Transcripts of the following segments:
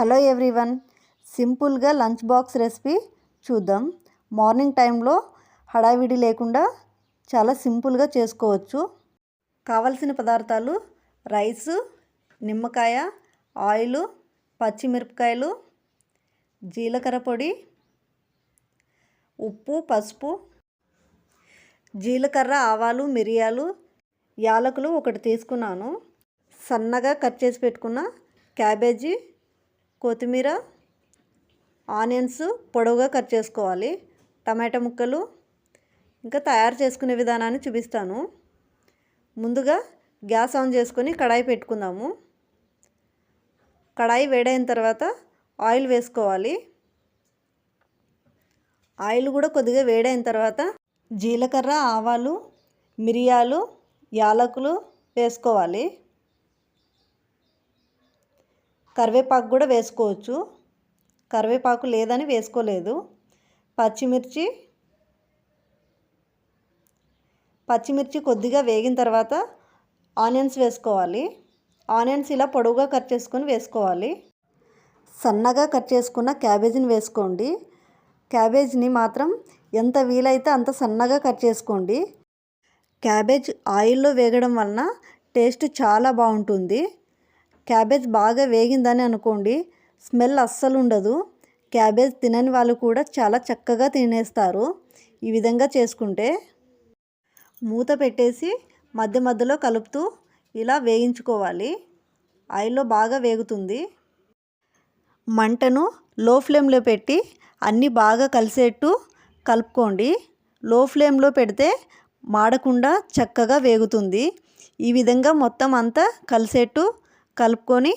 Hello everyone సింపుల్గా lunch box recipe చూద్దాం. Morning టైంలో హడావిడి లేకుండా చాలా సింపుల్గా చేసుకోవచ్చు. కావలసిన పదార్థాలు రైసు నిమ్మకాయ ఆయిల్ పచ్చిమిరపకాయలు జీలకర్ర పొడి ఉప్పు పసుపు జీలకర్ర ఆవాలు మిరియాలు యాలకులు ఒకటి తీసుకున్నాను. సన్నగా కట్ చేసి పెట్టుకున్న క్యాబేజీ కొత్తిమీర ఆనియన్స్ పొడవుగా కట్ చేసుకోవాలి. టమాటా ముక్కలు ఇంకా తయారు చేసుకునే విధానాన్ని చూపిస్తాను. ముందుగా గ్యాస్ ఆన్ చేసుకొని కడాయి పెట్టుకుందాము. కడాయి వేడైన తర్వాత ఆయిల్ వేసుకోవాలి. ఆయిల్ కూడా కొద్దిగా వేడైన తర్వాత జీలకర్ర ఆవాలు మిరియాలు యాలకులు వేసుకోవాలి. కరివేపాకు కూడా వేసుకోవచ్చు. కరివేపాకు లేదని వేసుకోలేదు. పచ్చిమిర్చి పచ్చిమిర్చి కొద్దిగా వేగిన తర్వాత ఆనియన్స్ వేసుకోవాలి. ఆనియన్స్ ఇలా పొడవుగా కట్ చేసుకొని వేసుకోవాలి. సన్నగా కట్ చేసుకున్న క్యాబేజీని వేసుకోండి. క్యాబేజ్ని మాత్రం ఎంత వీలైతే అంత సన్నగా కట్ చేసుకోండి. క్యాబేజ్ ఆయిల్లో వేగడం వలన టేస్ట్ చాలా బాగుంటుంది. క్యాబేజ్ బాగా వేగిందని అనుకోండి స్మెల్ అస్సలు ఉండదు. క్యాబేజ్ తినని వాళ్ళు కూడా చాలా చక్కగా తినేస్తారు. ఈ విధంగా చేసుకుంటే మూత పెట్టేసి మధ్య మధ్యలో కలుపుతూ ఇలా వేయించుకోవాలి. ఆయిల్లో బాగా వేగుతుంది. మంటను లో ఫ్లేమ్లో పెట్టి అన్నీ బాగా కలిసేట్టు కలుపుకోండి. లో ఫ్లేమ్లో పెడితే మాడకుండా చక్కగా వేగుతుంది. ఈ విధంగా మొత్తం అంతా కలిసేట్టు కలుపుకొని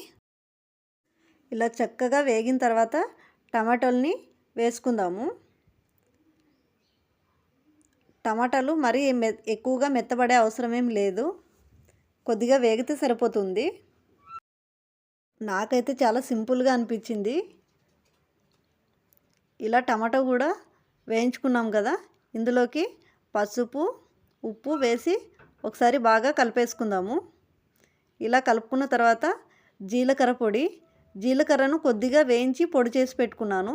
ఇలా చక్కగా వేగిన తర్వాత టమాటోల్ని వేసుకుందాము. టమాటాలు మరీ మె ఎక్కువగా మెత్తబడే అవసరం ఏం లేదు. కొద్దిగా వేగితే సరిపోతుంది. నాకైతే చాలా సింపుల్గా అనిపించింది. ఇలా టమాటో కూడా వేయించుకున్నాం కదా ఇందులోకి పసుపు ఉప్పు వేసి ఒకసారి బాగా కలిపేసుకుందాము. ఇలా కలుపుకున్న తర్వాత జీలకర్ర పొడి జీలకర్రను కొద్దిగా వేయించి పొడి చేసి పెట్టుకున్నాను.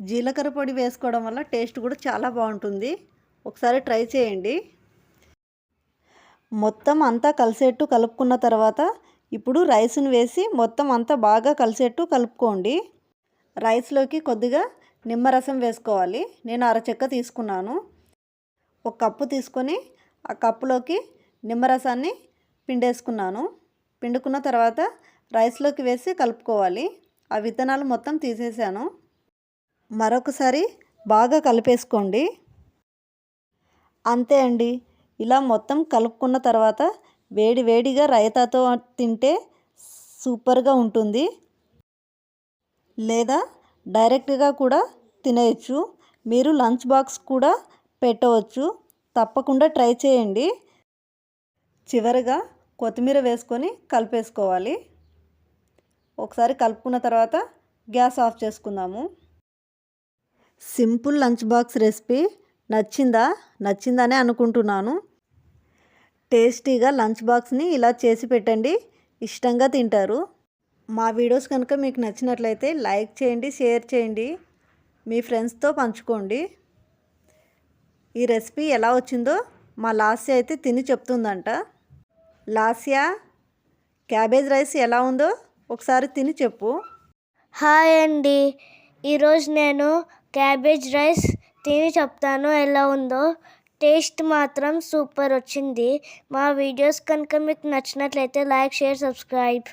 జీలకర్ర పొడి వేసుకోవడం వల్ల టేస్ట్ కూడా చాలా బాగుంటుంది. ఒకసారి ట్రై చేయండి. మొత్తం అంతా కలిసేట్టు కలుపుకున్న తర్వాత ఇప్పుడు రైస్ను వేసి మొత్తం అంతా బాగా కలిసేట్టు కలుపుకోండి. రైస్లోకి కొద్దిగా నిమ్మరసం వేసుకోవాలి. నేను అరచెక్క తీసుకున్నాను. ఒక కప్పు తీసుకొని ఆ కప్పులోకి నిమ్మరసాన్ని పిండేసుకున్నాను. పిండుకున్న తర్వాత రైస్లోకి వేసి కలుపుకోవాలి. ఆ విత్తనాలు మొత్తం తీసేసాను. మరొకసారి బాగా కలిపేసుకోండి. అంతే అండి. ఇలా మొత్తం కలుపుకున్న తర్వాత వేడి వేడిగా రైతాతో తింటే సూపర్గా ఉంటుంది. లేదా డైరెక్ట్గా కూడా తినేయచ్చు. మీరు లంచ్ బాక్స్ కూడా పెట్టవచ్చు. తప్పకుండా ట్రై చేయండి. చివరిగా కొత్తిమీర వేసుకొని కలిపేసుకోవాలి. ఒకసారి కలుపుకున్న తర్వాత గ్యాస్ ఆఫ్ చేసుకుందాము. Simple lunch box recipe. నచ్చిందా? నచ్చిందనే అనుకుంటున్నాను. టేస్టీగా లంచ్ బాక్స్ని ఇలా చేసి పెట్టండి. ఇష్టంగా తింటారు. మా వీడియోస్ కనుక మీకు నచ్చినట్లయితే లైక్ చేయండి షేర్ చేయండి. మీ ఫ్రెండ్స్తో పంచుకోండి. ఈ రెసిపీ ఎలా వచ్చిందో మా లాస్య అయితే తిని చెప్తుందంట. లాస్యా క్యాబేజ్ రైస్ ఎలా ఉందో ఒకసారి తిని చెప్పు. హాయ్ అండి. ఈరోజు నేను క్యాబేజ్ రైస్ తిని చెప్తాను ఎలా ఉందో. టేస్ట్ మాత్రం సూపర్ వచ్చింది. మా వీడియోస్ కనుక మీకు నచ్చినట్లయితే లైక్ షేర్ సబ్స్క్రైబ్.